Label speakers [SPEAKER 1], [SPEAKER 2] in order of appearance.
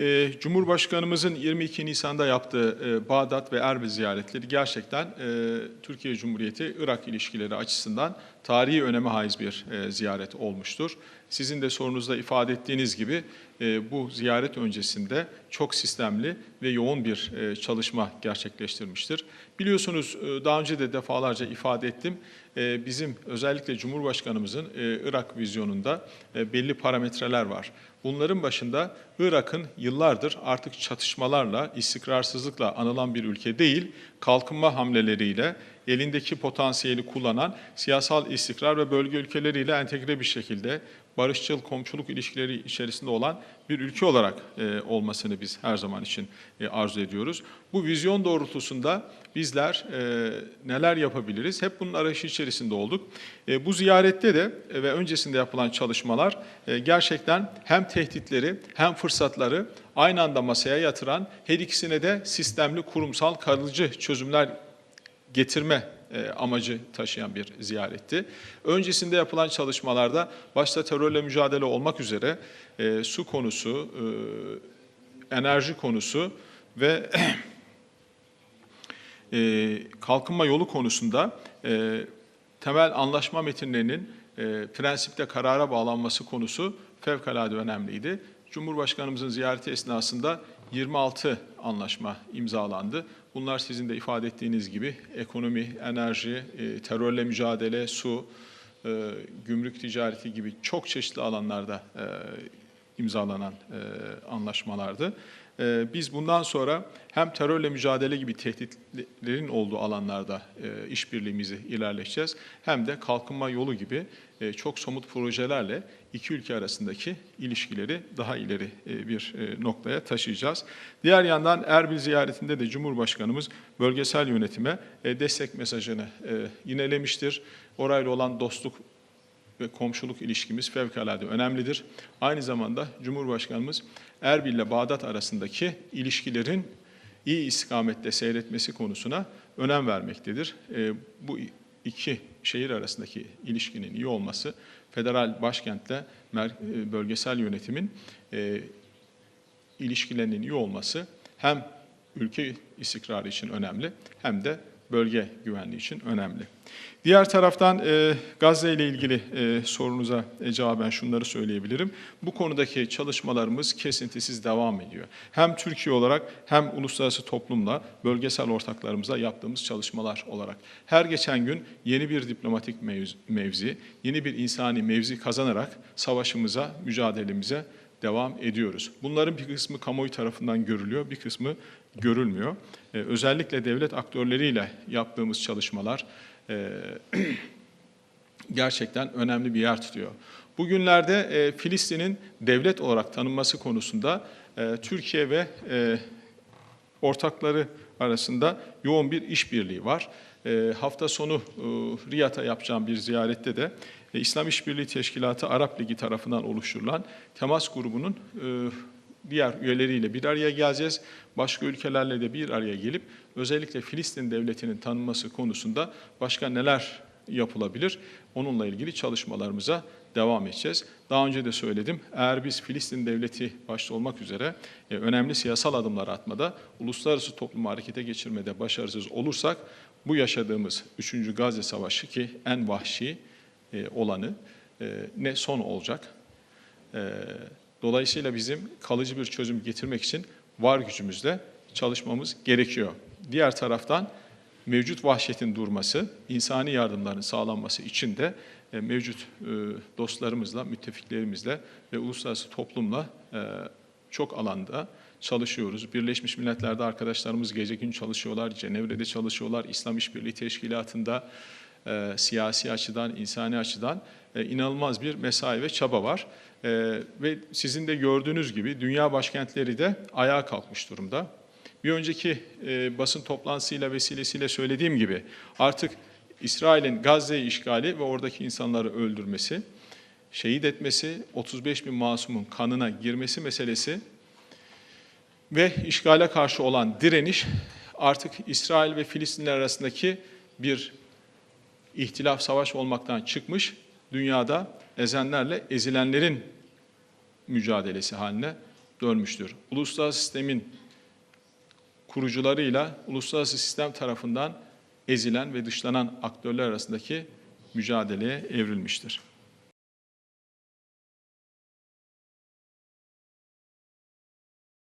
[SPEAKER 1] Ee, Cumhurbaşkanımızın 22 Nisan'da yaptığı e, Bağdat ve Erbil ziyaretleri gerçekten e, Türkiye Cumhuriyeti-Irak ilişkileri açısından tarihi öneme haiz bir e, ziyaret olmuştur. Sizin de sorunuzda ifade ettiğiniz gibi e, bu ziyaret öncesinde çok sistemli ve yoğun bir e, çalışma gerçekleştirmiştir. Biliyorsunuz e, daha önce de defalarca ifade ettim. Bizim özellikle Cumhurbaşkanımızın Irak vizyonunda belli parametreler var. Bunların başında Irak'ın yıllardır artık çatışmalarla, istikrarsızlıkla anılan bir ülke değil, kalkınma hamleleriyle elindeki potansiyeli kullanan siyasal istikrar ve bölge ülkeleriyle entegre bir şekilde barışçıl komşuluk ilişkileri içerisinde olan bir ülke olarak e, olmasını biz her zaman için e, arzu ediyoruz. Bu vizyon doğrultusunda bizler e, neler yapabiliriz? Hep bunun arayışı içerisinde olduk. E, bu ziyarette de e, ve öncesinde yapılan çalışmalar e, gerçekten hem tehditleri hem fırsatları aynı anda masaya yatıran, her ikisine de sistemli, kurumsal, kalıcı çözümler getirme e, amacı taşıyan bir ziyaretti. Öncesinde yapılan çalışmalarda başta terörle mücadele olmak üzere e, su konusu, e, enerji konusu ve kalkınma yolu konusunda temel anlaşma metinlerinin prensipte karara bağlanması konusu fevkalade önemliydi. Cumhurbaşkanımızın ziyareti esnasında 26 anlaşma imzalandı. Bunlar sizin de ifade ettiğiniz gibi ekonomi, enerji, e, terörle mücadele, su, e, gümrük ticareti gibi çok çeşitli alanlarda e, imzalanan e, anlaşmalardı. E, Biz bundan sonra hem terörle mücadele gibi tehditlerin olduğu alanlarda e, işbirliğimizi ilerleteceğiz hem de kalkınma yolu gibi e, çok somut projelerle iki ülke arasındaki ilişkileri daha ileri e, bir e, noktaya taşıyacağız. Diğer yandan Erbil ziyaretinde de Cumhurbaşkanımız bölgesel yönetime e, destek mesajını e, yinelemiştir. Orayla olan dostluk ve komşuluk ilişkimiz fevkalade önemlidir. Aynı zamanda Cumhurbaşkanımız Erbil ile Bağdat arasındaki ilişkilerin iyi istikamette seyretmesi konusuna önem vermektedir. E, bu iki şehir arasındaki ilişkinin iyi olması, federal başkentle e, bölgesel yönetimin e, ilişkilerinin iyi olması hem ülke istikrarı için önemli hem de bölge güvenliği için önemli. Diğer taraftan e, Gazze ile ilgili e, sorunuza e, cevaben şunları söyleyebilirim. Bu konudaki çalışmalarımız kesintisiz devam ediyor. Hem Türkiye olarak hem uluslararası toplumla, bölgesel ortaklarımızla yaptığımız çalışmalar olarak. Her geçen gün yeni bir diplomatik mevz- mevzi, yeni bir insani mevzi kazanarak savaşımıza, mücadelemize devam ediyoruz. Bunların bir kısmı kamuoyu tarafından görülüyor, bir kısmı görülmüyor. Ee, özellikle devlet aktörleriyle yaptığımız çalışmalar e, gerçekten önemli bir yer tutuyor. Bugünlerde e, Filistin'in devlet olarak tanınması konusunda e, Türkiye ve e, ortakları arasında yoğun bir işbirliği var. E, hafta sonu e, Riyad'a yapacağım bir ziyarette de e, İslam İşbirliği Teşkilatı Arap Ligi tarafından oluşturulan temas grubunun e, diğer üyeleriyle bir araya geleceğiz. Başka ülkelerle de bir araya gelip özellikle Filistin devletinin tanınması konusunda başka neler yapılabilir? Onunla ilgili çalışmalarımıza devam edeceğiz. Daha önce de söyledim. Eğer biz Filistin devleti başta olmak üzere e, önemli siyasal adımlar atmada, uluslararası toplumu harekete geçirmede başarısız olursak bu yaşadığımız 3. Gazze Savaşı ki en vahşi e, olanı e, ne son olacak? E, Dolayısıyla bizim kalıcı bir çözüm getirmek için var gücümüzle çalışmamız gerekiyor. Diğer taraftan mevcut vahşetin durması, insani yardımların sağlanması için de mevcut dostlarımızla, müttefiklerimizle ve uluslararası toplumla çok alanda çalışıyoruz. Birleşmiş Milletler'de arkadaşlarımız gece gün çalışıyorlar, Cenevre'de çalışıyorlar, İslam İşbirliği Teşkilatı'nda e, siyasi açıdan, insani açıdan e, inanılmaz bir mesai ve çaba var. E, ve sizin de gördüğünüz gibi dünya başkentleri de ayağa kalkmış durumda. Bir önceki e, basın toplantısıyla vesilesiyle söylediğim gibi artık İsrail'in Gazze'yi işgali ve oradaki insanları öldürmesi, şehit etmesi, 35 bin masumun kanına girmesi meselesi ve işgale karşı olan direniş artık İsrail ve Filistinler arasındaki bir ihtilaf savaş olmaktan çıkmış, dünyada ezenlerle ezilenlerin mücadelesi haline dönmüştür. Uluslararası sistemin kurucularıyla uluslararası sistem tarafından ezilen ve dışlanan aktörler arasındaki mücadeleye evrilmiştir.